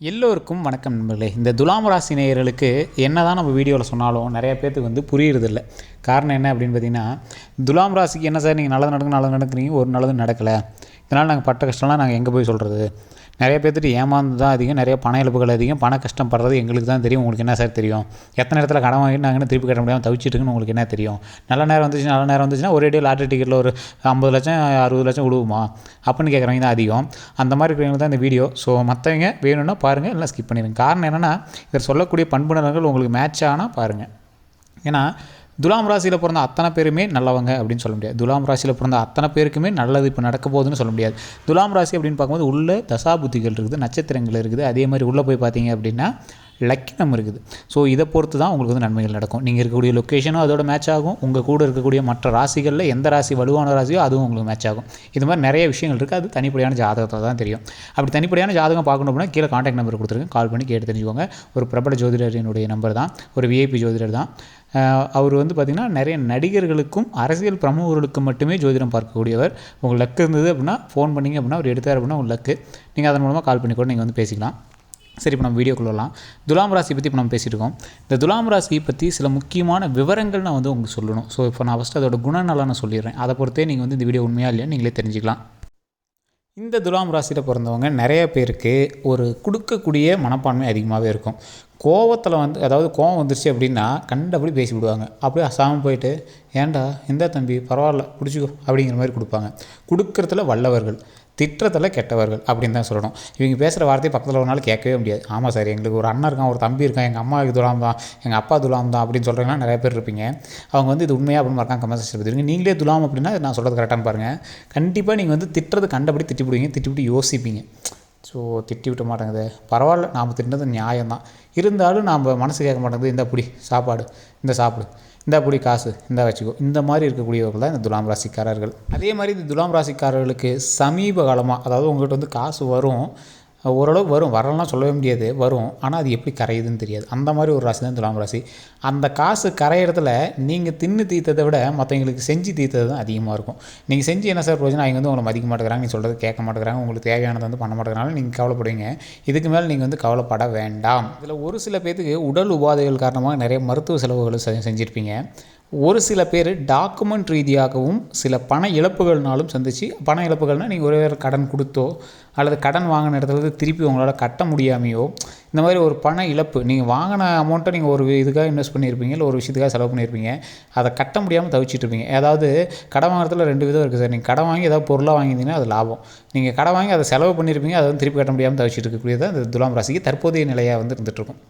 எல்லோருக்கும் வணக்கம் நண்பர்களே. இந்த துலாம் ராசி நேயர்களுக்கு என்ன தான் நம்ம வீடியோவில் சொன்னாலும் நிறைய பேர்த்துக்கு வந்து புரியுறதில்ல. காரணம் என்ன அப்படின்னு பார்த்தீங்கன்னா துலாம் ராசிக்கு என்ன சார் நீங்கள் நல்லது நடக்கும் நல்லது நடக்கிறீங்க ஒரு நல்லது நடக்கலை. இதனால் நாங்கள் பட்ட கஷ்டம்லாம் நாங்கள் எங்கே போய் சொல்கிறது நிறைய பேர்த்துட்டு ஏமாந்து தான் அதிகம் நிறைய பண இழப்புகள் அதிகம் பண கஷ்டப்படுறது எங்களுக்கு தான் தெரியும். உங்களுக்கு என்ன சார் தெரியும்? எத்தனை இடத்துல கடன் வாங்கிட்டு நாங்கள் திருப்பி கட்ட முடியாமல் தவிச்சிட்டுருக்குன்னு உங்களுக்கு என்ன தெரியும்? நல்ல நேரம் வந்துச்சு நல்ல நேரம் வந்துச்சுன்னா ஒரே டே டிக்கெட்டில் ஒரு ஐம்பது லட்சம் அறுபது லட்சம் விழுவுமா? அப்படின்னு கேட்குறவங்க தான் அதிகம். அந்த மாதிரி இருக்கிறவங்க தான் இந்த வீடியோ ஸோ மற்றவங்க வேணும்னா பாருங்கள் இல்லை ஸ்கிப் பண்ணிடுங்க. காரணம் என்னென்னா இதில் சொல்லக்கூடிய பண்புணர்கள் உங்களுக்கு மேட்ச் ஆனால் பாருங்கள் ஏன்னா துலாம் ராசியில் பிறந்த அத்தனை பேருமே நல்லவங்க அப்படின்னு சொல்ல முடியாது. துலாம் ராசியில் பிறந்த அத்தனை பேருக்குமே நல்லது இப்போ நடக்க போகுதுன்னு சொல்ல முடியாது. துலாம் ராசி அப்படின்னு பார்க்கும்போது உள்ள தசாபுத்திகள் இருக்குது நட்சத்திரங்கள் இருக்குது. அதே மாதிரி உள்ளே போய் பார்த்தீங்க அப்படின்னா லக்கினம் இருக்குது. ஸோ இதை பொறுத்து தான் உங்களுக்கு வந்து நன்மைகள் நடக்கும். நீங்கள் இருக்கக்கூடிய லொக்கேஷனும் அதோட மேட்ச் ஆகும். உங்கள் கூட இருக்கக்கூடிய மற்ற ராசிகளில் எந்த ராசி வலுவான ராசியோ அதுவும் உங்களுக்கு மேட்ச் ஆகும். இது மாதிரி நிறைய விஷயங்கள் இருக்குது அது தனிப்படையான ஜாதகத்தை தான் தெரியும். அப்படி தனிப்படையான ஜாதகம் பார்க்கணும் அப்படின்னா கீழே காண்டாக்ட் நம்பர் கொடுத்துருக்கேன் கால் பண்ணி கேட்டு தெரிஞ்சுக்கோங்க. ஒரு பிரபல ஜோதிடரினுடைய நம்பர் தான். ஒரு விஐபி ஜோதிடர் தான். அவர் வந்து பார்த்திங்கன்னா நிறைய நடிகர்களுக்கும் அரசியல் பிரமுகர்களுக்கும் மட்டுமே ஜோதிடம் பார்க்கக்கூடியவர். உங்கள் லக்கு இருந்தது அப்படின்னா ஃபோன் பண்ணிங்க அப்படின்னா அவர் எடுத்தார் அப்படின்னா உங்கள் லக்கு நீங்கள் அதன் மூலமாக கால் பண்ணி கூட நீங்கள் வந்து பேசிக்கலாம். சரி இப்போ நம்ம வீடியோக்குள்ள வரலாம். துலாம் ராசி பற்றி இப்போ நம்ம பேசியிருக்கோம் இந்த துலாம் ராசியை பற்றி சில முக்கியமான விவரங்கள் நான் வந்து உங்களுக்கு சொல்லணும். ஸோ இப்போ நான் ஃபஸ்ட்டு அதோட குணநலம் நான் சொல்லிடுறேன். அதை பொறுத்தே நீங்கள் வந்து இந்த வீடியோ உண்மையாக இல்லையா நீங்களே தெரிஞ்சுக்கலாம். இந்த துலாம் ராசியில் பிறந்தவங்க நிறைய பேருக்கு ஒரு கொடுக்கக்கூடிய மனப்பான்மை அதிகமாகவே இருக்கும். கோவத்தில் வந்து அதாவது கோவம் வந்துருச்சு அப்படின்னா கண்டபடி பேசி விடுவாங்க. அப்படியே அசாமல் போயிட்டு ஏன்டா இந்த தம்பி பரவாயில்ல பிடிச்சிக்கோ அப்படிங்கிற மாதிரி கொடுப்பாங்க. கொடுக்குறதுல வல்லவர்கள் திட்டத்தில் கெட்டவர்கள் அப்படின்னு தான் சொல்லணும். இவங்க பேசுகிற வார்த்தையை பக்கத்தில் ஒரு நாள் கேட்கவே முடியாது. ஆமாம் சார் எங்களுக்கு ஒரு அண்ணன் இருக்கான் ஒரு தம்பி இருக்கான் எங்கள் அம்மா துலாம் தான் எங்கள் அப்பா துலாம் தான் அப்படின்னு சொல்கிறீங்கன்னா நிறைய பேர் இருப்பீங்க. அவங்க வந்து இது உண்மையாக அப்படின்னு மறக்காம கமெண்ட் செக்ஷன் நீங்களே துலாம் அப்படின்னா நான் சொல்கிறது கரெக்டாக பாருங்கள் கண்டிப்பாக நீங்கள் வந்து திட்டுறது கண்டபடி திட்டிவிடுவீங்க திட்டிவிட்டு யோசிப்பீங்க. ஸோ திட்டி விட்ட மாட்டேங்குது. பரவாயில்ல நாம் திட்டினது நியாயம்தான். இருந்தாலும் நாம் மனசு கேட்க மாட்டேங்குது இந்த புடி சாப்பாடு இந்த சாப்பிடு இந்த புடி காசு இந்த வச்சுக்கோ. இந்த மாதிரி இருக்கக்கூடியவர்கள் தான் இந்த துலாம் ராசிக்காரர்கள். அதே மாதிரி இந்த துலாம் ராசிக்காரர்களுக்கு சமீப காலமாக அதாவது உங்கள்கிட்ட வந்து காசு வரும் ஓரளவு வரும். வரலாம் சொல்லவே முடியாது. வரும். ஆனால் அது எப்படி கரையுதுன்னு தெரியாது. அந்த மாதிரி ஒரு ராசி தான் துலாம் ராசி. அந்த காசு கரையிறதுல நீங்கள் தின்னு தீர்த்ததை விட மற்றவங்களுக்கு செஞ்சு தீர்த்தது தான் அதிகமாக இருக்கும். நீங்கள் செஞ்சு என்ன சார் பிரச்சனை அவங்க வந்து உங்களை மதிக்க மாட்டேங்கிறாங்க. நீ சொல்கிறது கேட்க மாட்டேங்கிறாங்க. உங்களுக்கு தேவையானதை வந்து பண்ண மாட்டேங்கிறாங்க. நீங்கள் கவலைப்படுவீங்க. இதுக்கு மேலே நீங்கள் வந்து கவலைப்பட வேண்டாம். இதில் ஒரு சில பேர்த்துக்கு உடல் உபாதைகள் காரணமாக நிறைய மருத்துவ செலவுகள் செஞ்சுருப்பீங்க. ஒரு சில பேர் டாக்குமெண்ட் ரீதியாகவும் சில பண இழப்புகள்னாலும் சந்திச்சு பண இழப்புகள்னால் நீங்கள் ஒரே ஒரு கடன் கொடுத்தோ அல்லது கடன் வாங்கின இடத்துல திருப்பி உங்களால் கட்ட முடியாமையோ இந்த மாதிரி ஒரு பண இழப்பு நீங்கள் வாங்கின அமௌண்ட்டை நீங்கள் ஒரு இதுக்காக இன்வெஸ்ட் பண்ணியிருப்பீங்க இல்லை ஒரு விஷயத்துக்காக செலவு பண்ணியிருப்பீங்க அதை கட்ட முடியாமல் தவிச்சிட்டு இருப்பீங்க. அதாவது கடன் வாங்குறதுல ரெண்டு விதம் இருக்குது சார். நீங்கள் கடன் வாங்கி ஏதாவது பொருளாக வாங்கியிருந்தீங்கன்னா அது லாபம். நீங்கள் கடன் வாங்கி அதை செலவு பண்ணியிருப்பீங்க அதை வந்து திருப்பி கட்ட முடியாமல் தவிச்சிட்டு இருக்கக்கூடியது இந்த துலாம் ராசிக்கு தற்போதைய நிலையாக வந்து இருந்துகிட்ருக்கும்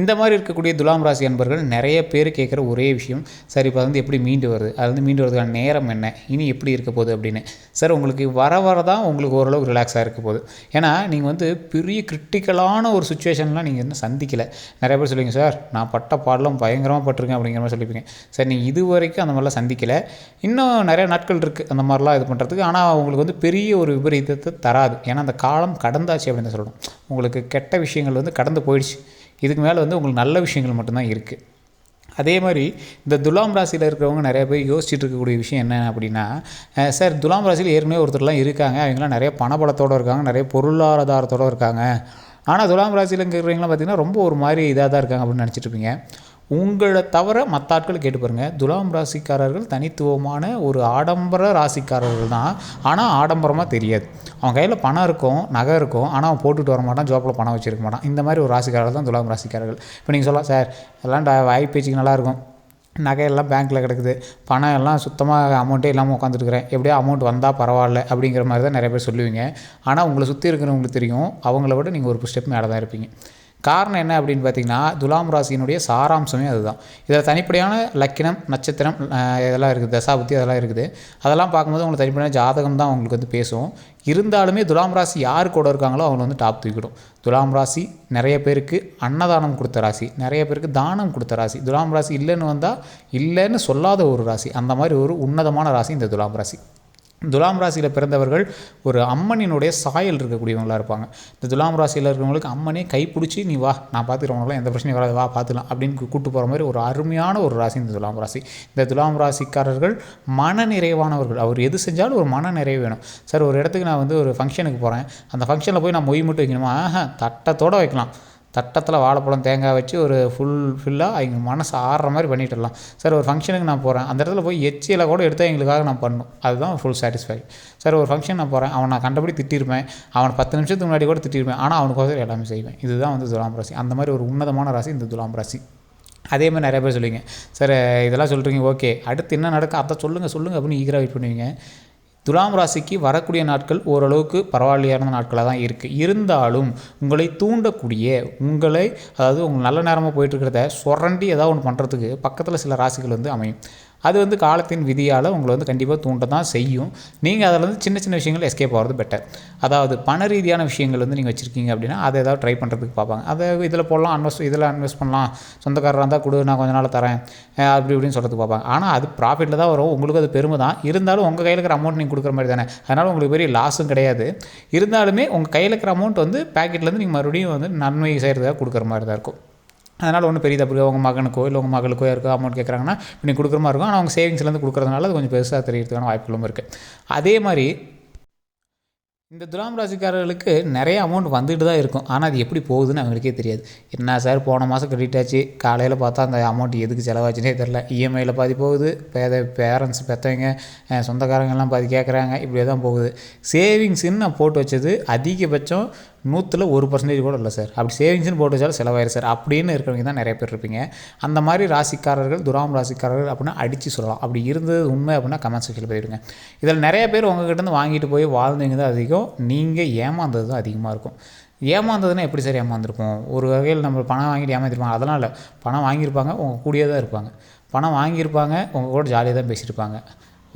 இந்த மாதிரி இருக்கக்கூடிய துலாம் ராசி அன்பர்கள் நிறைய பேர் கேட்குற ஒரே விஷயம் சார் இப்போ வந்து எப்படி மீண்டு வருது? அது வந்து மீண்டு வரதுக்கான நேரம் என்ன? இனி எப்படி இருக்க போகுது? அப்படின்னு. சார் உங்களுக்கு வர வர தான் உங்களுக்கு ஓரளவுக்கு ரிலாக்ஸாக இருக்க போகுது. ஏன்னா நீங்கள் வந்து பெரிய கிரிட்டிக்கலான ஒரு சுச்சுவேஷன்லாம் நீங்கள் இன்னும் சந்திக்கலை. நிறைய பேர் சொல்லுவீங்க சார் நான் பட்ட பாடலாம் பயங்கரமாக பட்டிருக்கேன் அப்படிங்கிற மாதிரி சொல்லிப்பீங்க. சார் நீங்கள் இது வரைக்கும் அந்த மாதிரிலாம் சந்திக்கலை. இன்னும் நிறைய நாட்கள் இருக்குது அந்த மாதிரிலாம் இது பண்ணுறதுக்கு ஆனால் உங்களுக்கு வந்து பெரிய ஒரு விபரீதத்தை தராது. ஏன்னா அந்த காலம் கடந்தாச்சு அப்படின்னு தான் சொல்லணும். உங்களுக்கு கெட்ட விஷயங்கள் வந்து கடந்து போயிடுச்சு. இதுக்கு மேலே வந்து உங்களுக்கு நல்ல விஷயங்கள் மட்டும்தான் இருக்குது அதே மாதிரி இந்த துலாம் ராசியில் இருக்கிறவங்க நிறைய பேர் யோசிச்சுட்டு இருக்கக்கூடிய விஷயம் என்ன அப்படின்னா சார் துலாம் ராசியில் ஏற்கனவே ஒருத்தர்லாம் இருக்காங்க. அவங்களாம் நிறைய பணபலத்தோடு இருக்காங்க நிறைய பொருளாதாரத்தோடு இருக்காங்க. ஆனால் துலாம் ராசியில் இருக்கிறவங்களாம் பார்த்திங்கன்னா ரொம்ப ஒரு மாதிரி இதாக தான் இருக்காங்க அப்படின்னு நினச்சிட்டு இருப்பீங்க. உங்களை தவிர மற்ற ஆட்கள் கேட்டு பாருங்கள் துலாம் ராசிக்காரர்கள் தனித்துவமான ஒரு ஆடம்பர ராசிக்காரர்கள் தான். ஆனால் ஆடம்பரமாக தெரியாது. அவன் கையில் பணம் இருக்கும் நகை இருக்கும். ஆனால் அவன் போட்டுட்டு வர மாட்டான் ஜோப்பில் பணம் வச்சிருக்க மாட்டான். இந்த மாதிரி ஒரு ராசிக்காரர்கள் தான் துலாம் ராசிக்காரர்கள். இப்போ நீங்கள் சொல்லலாம் சார் எல்லாம் டா- வாய் பேச்சுக்கு நல்லாயிருக்கும் நகையெல்லாம் பேங்க்கில் கிடக்குது. பணம் எல்லாம் சுத்தமாக அமௌண்ட்டே இல்லாமல் உட்காந்துருக்குறேன் எப்படியோ அமௌண்ட் வந்தால் பரவாயில்ல அப்படிங்கிற மாதிரி தான் நிறைய பேர் சொல்லுவீங்க. ஆனால் உங்களை சுற்றி இருக்கிறவங்களுக்கு தெரியும். அவங்கள விட நீங்கள் ஒரு ஸ்டெப் மேலே தான் இருப்பீங்க. காரணம் என்ன அப்படின்னு பார்த்தீங்கன்னா துலாம் ராசியினுடைய சாராம்சமே அதுதான். இதில் தனிப்படையான லக்கினம் நட்சத்திரம் இதெல்லாம் இருக்குது தசாபுத்தி அதெல்லாம் இருக்குது. அதெல்லாம் பார்க்கும்போது உங்களுக்கு தனிப்படையான ஜாதகம் தான் உங்களுக்கு வந்து பேசும். இருந்தாலுமே துலாம் ராசி யார் கூட இருக்காங்களோ அவங்க வந்து டாப் தூக்கிடும். துலாம் ராசி நிறைய பேருக்கு அன்னதானம் கொடுத்த ராசி நிறைய பேருக்கு தானம் கொடுத்த ராசி. துலாம் ராசி இல்லைன்னு வந்தால் இல்லைன்னு சொல்லாத ஒரு ராசி. அந்த மாதிரி ஒரு உன்னதமான ராசி இந்த துலாம் ராசி. துலாம் ராசியில் பிறந்தவர்கள் ஒரு அம்மனினுடைய சாயல் இருக்கக்கூடியவங்களாக இருப்பாங்க. இந்த துலாம் ராசியில் இருக்கிறவங்களுக்கு அம்மனே கைப்பிடிச்சி நீ வா நான் பார்த்துக்கிறவங்களாம் எந்த பிரச்சனையும் வராது வா பார்த்துக்கலாம் அப்படின்னு கூப்பிட்டு போகிற மாதிரி ஒரு அருமையான ஒரு ராசி இந்த துலாம் ராசி. இந்த துலாம் ராசிக்காரர்கள் மன நிறைவானவர்கள் அவர் எது செஞ்சாலும் ஒரு மன நிறைவு வேணும். சார் ஒரு இடத்துக்கு நான் வந்து ஒரு ஃபங்க்ஷனுக்கு போகிறேன் அந்த ஃபங்க்ஷனில் போய் நான் மொய் மட்டும் வைக்கணுமா? ஆஹா தட்டத்தோடு வைக்கலாம். தட்டத்தில் வாழைப்பழம் தேங்காய் வச்சு ஒரு ஃபுல் ஃபில்லாக அவங்க மனசு ஆடுற மாதிரி பண்ணிட்டுலாம் சார் ஒரு ஃபங்க்ஷனுக்கு நான் போகிறேன் அந்த இடத்துல போய் எச்சியில் கூட எடுத்தால் எங்களுக்காக நான் பண்ணணும் அதுதான் ஃபுல் சாட்டிஸ்ஃபை சார் ஒரு ஃபங்க்ஷன் நான் போகிறேன் அவன் நான் கண்டபடி திட்டிருப்பேன். அவன் பத்து நிமிஷத்துக்கு முன்னாடி கூட திட்டிருப்பேன். ஆனால் அவனுக்கோசரம் எல்லாமே செய்வேன். இதுதான் வந்து துலாம் ராசி. அந்த மாதிரி ஒரு உன்னதமான ராசி இந்த துலாம் ராசி. அதே மாதிரி நிறைய பேர் சொல்லுவீங்க. சார் இதெல்லாம் சொல்கிறீங்க ஓகே அடுத்து என்ன நடக்கும் அதை சொல்லுங்கள் சொல்லுங்கள் அப்படின்னு ஈகராக வெயிட் பண்ணுவீங்க. துலாம் ராசிக்கு வரக்கூடிய நாட்கள் ஓரளவுக்கு பரவாயில்லையான நாட்களாக தான் இருக்குது இருந்தாலும் உங்களை தூண்டக்கூடிய உங்களை அதாவது உங்கள் நல்ல நேரமாக போயிட்டுருக்கிறத சுரண்டி ஏதாவது ஒன்று பண்ணுறதுக்கு பக்கத்தில் சில ராசிகள் வந்து அமையும். அது வந்து காலத்தின் விதியால் உங்களை வந்து கண்டிப்பாக தூண்ட தான் செய்யும். நீங்கள் அதில் வந்து சின்ன சின்ன விஷயங்கள் எஸ்கேப் ஆகிறது பெட்டர் அதாவது பண ரீதியான விஷயங்கள் வந்து நீங்கள் வச்சுருக்கீங்க அப்படின்னா அதை ஏதாவது ட்ரை பண்ணுறதுக்கு பார்ப்பாங்க. அதை இதில் போடலாம் அன்வெஸ்ட் இதில் இன்வெஸ்ட் பண்ணலாம். சொந்தக்காரராக இருந்தால் கொடு நான் கொஞ்ச நாள் தரேன். அப்படி இப்படின்னு சொல்கிறதுக்கு பார்ப்பாங்க. ஆனால் அது ப்ராஃபிட்டில் தான் வரும். உங்களுக்கு அது பெருமை தான். இருந்தாலும் உங்கள் கையில் இருக்கிற அமௌண்ட் நீங்கள் கொடுக்குற மாதிரி தானே. அதனால் உங்களுக்கு பெரிய லாஸும் கிடையாது. இருந்தாலுமே உங்கள் கையில் இருக்கிற அமௌண்ட் வந்து பேக்கெட்லேருந்து நீங்கள் மறுபடியும் வந்து நன்மை செய்கிறதாக கொடுக்குற மாதிரி தான் இருக்கும். அதனால் ஒன்றும் பெரிய தப்பு உங்கள் மகனுக்கோ இல்லை உங்கள் மகளுக்கோ யாருக்கோ அமௌண்ட் கேட்குறாங்கன்னா இப்போ நீ கொடுக்குற மாதிரி இருக்கும். ஆனால் அவங்க சேவிங்ஸ்லேருந்து கொடுக்குறதுனால அது கொஞ்சம் பெருசாக தெரியறதுக்கான வாய்ப்புகளும் இருக்குது அதே மாதிரி இந்த துலாம் ராசிக்காரர்களுக்கு நிறைய அமௌண்ட் வந்துட்டு தான் இருக்கும். ஆனால் அது எப்படி போகுதுன்னு அவங்களுக்கே தெரியாது. என்ன சார் போன மாதம் கிரெடிட் ஆச்சு. காலையில் பார்த்தா அந்த அமௌண்ட் எதுக்கு செலவாச்சுனே தெரில இஎம்ஐயில் பாதி போகுது. பேத பேரண்ட்ஸ் பெற்றவங்க சொந்தக்காரங்கெல்லாம் பாதி கேட்குறாங்க இப்படியே தான் போகுது சேவிங்ஸ்ன்னு நான் போட்டு வச்சது அதிகபட்சம் நூற்றில் ஒரு பர்சன்டேஜ் கூட இல்லை சார் அப்படி சேவிங்ஸ்னு போட்டு வச்சாலும் செலவாயிரு சார் அப்படின்னு இருக்கிறவங்க தான் நிறைய பேர் இருப்பீங்க. அந்த மாதிரி ராசிக்காரர்கள் துராம் ராசிக்காரர்கள் அப்படின்னா அடித்து சொல்லலாம். அப்படி இருந்தது உண்மை அப்படின்னா கமெண்ட் செக்ஷனில் போயிடுங்க இதில் நிறைய பேர் உங்ககிட்ட வாங்கிட்டு போய் வாழ்ந்தவங்க தான் அதிகம். நீங்கள் ஏமாந்தது தான் அதிகமாக இருக்கும். ஏமாந்ததுன்னா எப்படி சார் ஏமாந்துருப்போம்? ஒரு வகையில் நம்ம பணம் வாங்கிட்டு ஏமாந்துருப்பாங்க அதனால் இல்லை பணம் வாங்கியிருப்பாங்க உங்கள் கூடயே தான் இருப்பாங்க. பணம் வாங்கியிருப்பாங்க உங்கள் கூட ஜாலியாக தான் பேசியிருப்பாங்க.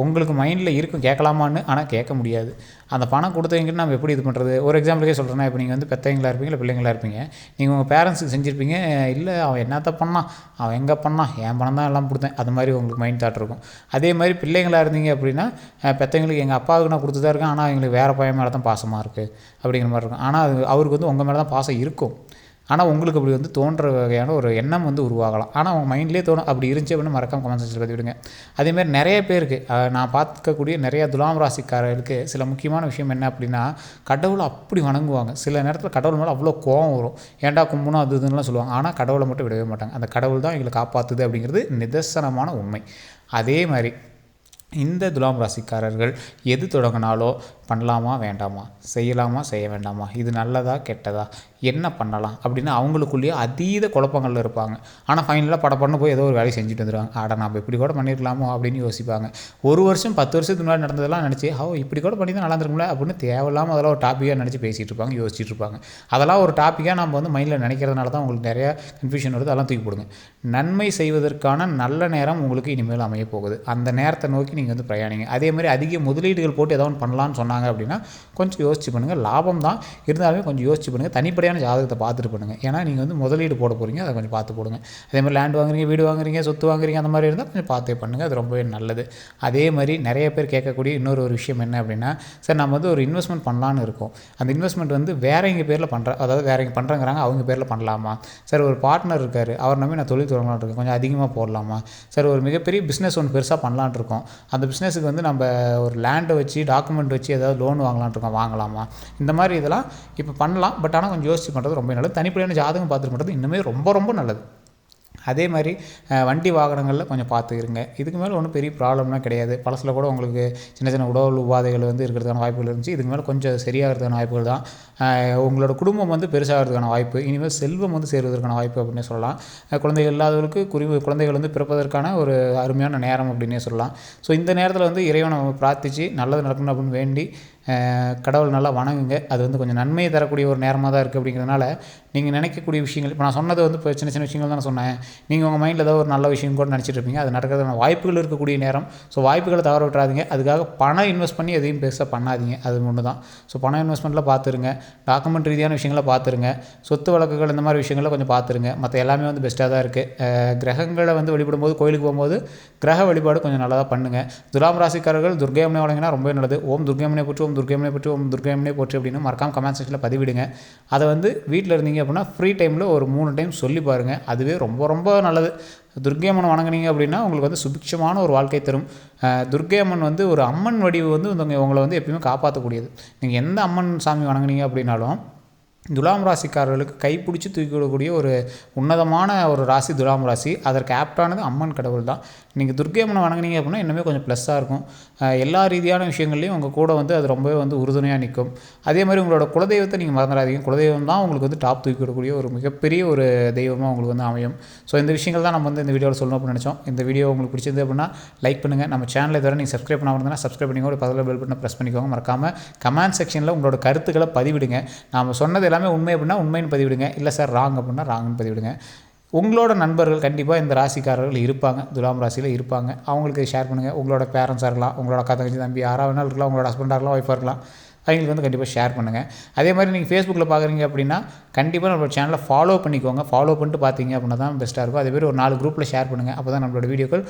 உங்களுக்கு மைண்டில் இருக்கும் கேட்கலாமான்னு ஆனால் கேட்க முடியாது. அந்த பணம் கொடுத்தவங்கிட்ட நம்ம எப்படி இது பண்ணுறது ஒரு எக்ஸாம்பிளுக்கே சொல்கிறேன்னா இப்போ நீங்கள் வந்து பெற்றவங்களா இருப்பீங்க இல்லை பிள்ளைங்களா இருப்பீங்க. நீங்கள் உங்கள் பேரண்ட்ஸுக்கு செஞ்சுருப்பீங்க இல்லை அவன் என்னத்த பண்ணான்? அவன் எங்கே பண்ணான்? என் பணம் தான் எல்லாம் கொடுத்தேன். அது மாதிரி உங்களுக்கு மைண்ட் தாட் இருக்கும். அதே மாதிரி பிள்ளைங்களா இருந்தீங்க அப்படின்னா பெத்தவங்களுக்கு பெற்றவங்களுக்கு எங்கள் அப்பாவுக்கு நான் கொடுத்து தான் இருக்கேன் ஆனால் எங்களுக்கு வேறு பையன் மேலே தான் பாசமாக இருக்குது அப்படிங்கிற மாதிரி இருக்கும். ஆனால் அது அவருக்கு வந்து உங்கள் மேலே தான் பாசம் இருக்கும். ஆனால் உங்களுக்கு அப்படி வந்து தோன்ற வகையான ஒரு எண்ணம் வந்து உருவாகலாம். ஆனால் அவங்க மைண்ட்லேயே தோணும் அப்படி இருந்துச்சு அப்படின்னு மறக்காம கமெண்ட் செக்ஷனில் பற்றி விடுங்க அதேமாதிரி நிறைய பேருக்கு நான் பார்க்கக்கூடிய நிறைய துலாம் ராசிக்காரர்களுக்கு சில முக்கியமான விஷயம் என்ன அப்படின்னா கடவுளை அப்படி வணங்குவாங்க. சில நேரத்தில் கடவுள் மேலே அவ்வளோ கோவம் வரும். ஏன்டா கும்பணும் அது இதுன்னுலாம் சொல்லுவாங்க. ஆனால் கடவுளை மட்டும் விடவே மாட்டாங்க. அந்த கடவுள் தான் எங்களை காப்பாற்றுது அப்படிங்கிறது நிதர்சனமான உண்மை. அதே மாதிரி இந்த துலாம் ராசிக்காரர்கள் எது தொடங்கினாலோ பண்ணலாமா வேண்டாமா? செய்யலாமா செய்ய வேண்டாமா? இது நல்லதா கெட்டதா? என்ன பண்ணலாம் அப்படின்னு அவங்களுக்குள்ளேயே அதீத குழப்பங்களில் இருப்பாங்க. ஆனால் ஃபைனலாக பட பண்ண போய் ஏதோ ஒரு வேலையை செஞ்சுட்டு வந்துடுவாங்க ஆட நம்ம இப்படி கூட பண்ணியிருக்கலாமோ அப்படின்னு யோசிப்பாங்க. ஒரு வருஷம் பத்து வருஷத்துக்கு முன்னாடி நடந்ததெல்லாம் நினச்சி ஓ இப்படி கூட பண்ணி தான் நல்லா அப்படின்னு தேவையில்லாமல் அதெல்லாம் ஒரு டாப்பிக்காக நினச்சி பேசிகிட்டு இருப்பாங்க யோசிச்சுட்டு இருப்பாங்க. அதெல்லாம் ஒரு டாப்பிக்காக நம்ம வந்து மைண்டில் நினைக்கிறதுனால தான் உங்களுக்கு நிறையா கன்ஃபியூஷன் வருது அதெல்லாம் தூக்கி போடுங்க. நன்மை செய்வதற்கான நல்ல நேரம் உங்களுக்கு இனிமேல் அமைய போகுது. அந்த நேரத்தை நோக்கி நீங்கள் வந்து பிரயாணிங்க. அதே மாதிரி அதிக முதலீடுகள் போட்டு ஏதாவது பண்ணலான்னு சொன்னாங்க அப்படின்னா கொஞ்சம் யோசிச்சு பண்ணுங்கள் லாபம் தான். இருந்தாலுமே கொஞ்சம் யோசிச்சு பண்ணுங்கள் தனிப்படையான ஜாதகத்தை பார்த்துட்டு பண்ணுங்கள் ஏன்னா நீங்கள் வந்து முதலீடு போட போகிறீங்க அதை கொஞ்சம் பார்த்து போடுங்க. அதே மாதிரி லேண்ட் வாங்குறீங்க வீடு வாங்குறீங்க சொத்து வாங்குறீங்க அந்த மாதிரி இருந்தால் கொஞ்சம் பார்த்தே பண்ணுங்கள் அது ரொம்பவே நல்லது. அதே மாதிரி நிறைய பேர் கேட்கக்கூடிய இன்னொரு ஒரு விஷயம் என்ன அப்படின்னா சார் நம்ம வந்து ஒரு இன்வெஸ்ட்மெண்ட் பண்ணலான்னு இருக்கோம். அந்த இன்வெஸ்ட்மெண்ட் வந்து வேறவங்க பேரில் பண்ணுற அதாவது வேறவங்க பண்ணுறங்கிறாங்க அவங்க பேரில் பண்ணலாமா? சார் ஒரு பார்ட்னர் இருக்கார் அவர் நம்பி நான் தொழில் தொடங்கலான் இருக்கேன். கொஞ்சம் அதிகமாக போடலாமா? சார் ஒரு மிகப்பெரிய பிஸ்னஸ் ஒன்று பெருசாக பண்ணலான் இருக்கோம். அந்த பிஸ்னஸுக்கு வந்து நம்ம ஒரு லேண்டை வச்சு டாக்குமெண்ட் வச்சு ஏதாவது லோன் வாங்கலான் இருக்கோம். வாங்கலாமா? இந்த மாதிரி இதெல்லாம் இப்போ பண்ணலாம். பட் ஆனால் கொஞ்சம் யோசிச்சு பண்ணுறது ரொம்ப நல்லது. தனிப்படையான ஜாதகம் பார்த்துட்டு பண்ணுறது இன்னுமே ரொம்ப ரொம்ப நல்லது. அதே மாதிரி வண்டி வாகனங்களில் கொஞ்சம் பார்த்து இதுக்கு மேலே ஒன்றும் பெரிய ப்ராப்ளம்லாம் கிடையாது. பழசில் கூட உங்களுக்கு சின்ன சின்ன உடல் உபாதைகள் வந்து இருக்கிறதுக்கான வாய்ப்புகள் இருந்துச்சு. இதுக்கு மேலே கொஞ்சம் சரியாகிறதுக்கான வாய்ப்புகள் தான். உங்களோட குடும்பம் வந்து பெருசாகிறதுக்கான வாய்ப்பு. இனிமேல் செல்வம் வந்து சேருவதற்கான வாய்ப்பு அப்படின்னே சொல்லலாம். குழந்தைகள் இல்லாதவர்களுக்கு குறி குழந்தைகள் வந்து பிறப்பதற்கான ஒரு அருமையான நேரம் அப்படின்னே சொல்லலாம். ஸோ இந்த நேரத்தில் வந்து இறைவனை பிரார்த்தித்து நல்லது நடக்கணும் அப்படின்னு வேண்டி கடவுள் நல்லா வணங்குங்க. அது வந்து கொஞ்சம் நன்மையை தரக்கூடிய ஒரு நேரமாக தான் இருக்குது அப்படிங்கிறதுனால நீங்கள் நினைக்கக்கூடிய விஷயங்கள் இப்போ நான் சொன்னது வந்து இப்போ சின்ன சின்ன விஷயங்கள் தான் சொன்னேன். நீங்கள் உங்கள் மைண்டில் ஏதோ ஒரு நல்ல விஷயம் கூட நினச்சிட்டு இருப்பீங்க. அது நடக்கிறதுன வாய்ப்புகள் இருக்கக்கூடிய நேரம். ஸோ வாய்ப்புகளை தவற விட்டுறாதீங்க. அதுக்காக பணம் இன்வெஸ்ட் பண்ணி எதையும் பெருசாக பண்ணாதீங்க. அது ஒன்று தான். ஸோ பணம் இன்வெஸ்ட்மெண்ட்டில் பார்த்துருங்க டாக்குமெண்ட் ரீதியான விஷயங்களை பார்த்துருங்க சொத்து வழக்குகள் இந்த மாதிரி விஷயங்களை கொஞ்சம் பார்த்துருங்க மற்ற எல்லாமே வந்து பெஸ்ட்டாக தான் இருக்குது கிரகங்களை வந்து வழிபடும்போது கோயிலுக்கு போகும்போது கிரக வழிபாடு கொஞ்சம் நல்லா தான் பண்ணுங்கள் துலாம் ராசிக்காரர்கள் துர்கையம்மனை வழங்கினா ரொம்ப நல்லது. ஓம் துர்கையம்மனை போட்டு ஓம் துர்கையம்மனை பற்றி ஓம் துர்கையம்மனை போற்று அப்படின்னு மறக்காம கமெண்ட் செக்ஷனில் பதிவிடுங்க. அதை வந்து வீட்டில் இருந்தீங்க அப்படின்னா ஃப்ரீ டைமில் ஒரு மூணு டைம் சொல்லி பாருங்கள் அதுவே ரொம்ப ரொம்ப நல்லது. துர்க்கையம்மன் வணங்குனீங்க அப்படின்னா உங்களுக்கு வந்து சுபிக்ஷமான ஒரு வாழ்க்கை தரும். துர்க்கையம்மன் வந்து ஒரு அம்மன் வடிவு வந்து உங்களை வந்து எப்பயுமே காப்பாற்றக்கூடியது நீங்கள் எந்த அம்மன் சாமி வணங்குனீங்க அப்படின்னாலும் துலாம் ராசிக்காரர்களுக்கு கைப்பிடிச்சி தூக்கி விடக்கூடிய ஒரு உன்னதமான ஒரு ராசி துலாம் ராசி. அதற்கு ஆப்டானது அம்மன் கடவுள் தான். நீங்கள் துர்க்கை அம்மனை வணங்குனீங்க அப்படின்னா இன்னுமே கொஞ்சம் ப்ளஸ்ஸாக இருக்கும். எல்லா ரீதியான விஷயங்கள்லையும் உங்கள் கூட வந்து அது ரொம்பவே வந்து உறுதுணையாக நிற்கும் அதே மாதிரி உங்களோட குலதெய்வத்தை நீங்கள் மறந்துடாதீங்க. குலதெய்வம் தான் உங்களுக்கு வந்து டாப் தூக்கி விடக்கூடிய ஒரு மிகப்பெரிய ஒரு தெய்வமாக உங்களுக்கு வந்து அமையும். ஸோ இந்த விஷயங்கள் தான் நம்ம வந்து இந்த வீடியோவில் சொல்லணும் அப்படின்னு நினச்சோம். இந்த வீடியோ உங்களுக்கு பிடிச்சது அப்படின்னா லைக் பண்ணுங்கள் நம்ம சேனலை தவிர நீங்கள் சப்ஸ்கிரைப் பண்ணாமல் இருந்தால் சப்ஸ்கிரைப் பண்ணிக்கோங்க. ஒரு பதில் பெல் பட்டனை ப்ரெஸ் பண்ணிக்கோங்க. மறக்காமல் கமெண்ட் செக்ஷனில் உங்களோட கருத்துக்களை பதிவிடுங்க. நாம் சொன்னது எல்லாமே உண்மை அப்படின்னா உண்மைன்னு பதிவிடுங்க. இல்லை சார் ராங் அப்படின்னா ராங்னு பதிவிடுங்க. உங்களோட நண்பர்கள் கண்டிப்பாக இந்த ராசிக்காரர்கள் இருப்பாங்க. துலாம் ராசியில் இருப்பாங்க. அவங்களுக்கு ஷேர் பண்ணுங்கள் உங்களோட பேரண்ட்ஸாக இருக்கலாம். உங்களோட அக்கா தங்கச்சி தம்பி யாராக வேணாலும் இருக்கலாம். உங்களோட ஹஸ்பண்டாக இருக்கலாம் ஒய்ஃபாக இருக்கலாம். அவங்களுக்கு வந்து கண்டிப்பாக ஷேர் பண்ணுங்கள் அதே மாதிரி நீங்கள் ஃபேஸ்புக்கில் பார்க்குறீங்க அப்படின்னா கண்டிப்பாக நம்மளோட சேனலை ஃபாலோ பண்ணிக்கோங்க. ஃபாலோ பண்ணிட்டு பார்த்தீங்க அப்படின்னா தான் பெஸ்ட்டாக இருக்கும். அதே மாதிரி ஒரு நாலு குரூப்பில் ஷேர் பண்ணுங்கள் அப்போ தான் நம்மளோட வீடியோக்கள்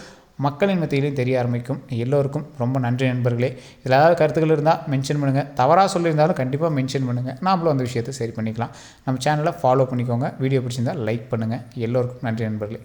மக்களின் மத்தியிலையும் தெரிய ஆரம்பிக்கும். எல்லோருக்கும் ரொம்ப நன்றி நண்பர்களே. இதில் ஏதாவது கருத்துக்கள் இருந்தால் மென்ஷன் பண்ணுங்கள் தவறாக சொல்லியிருந்தாலும் கண்டிப்பாக மென்ஷன் பண்ணுங்கள் நாமளும் அந்த விஷயத்தை சரி பண்ணிக்கலாம். நம்ம சேனலை ஃபாலோ பண்ணிக்கோங்க. வீடியோ பிடிச்சிருந்தால் லைக் பண்ணுங்கள் எல்லோருக்கும் நன்றி நண்பர்களே.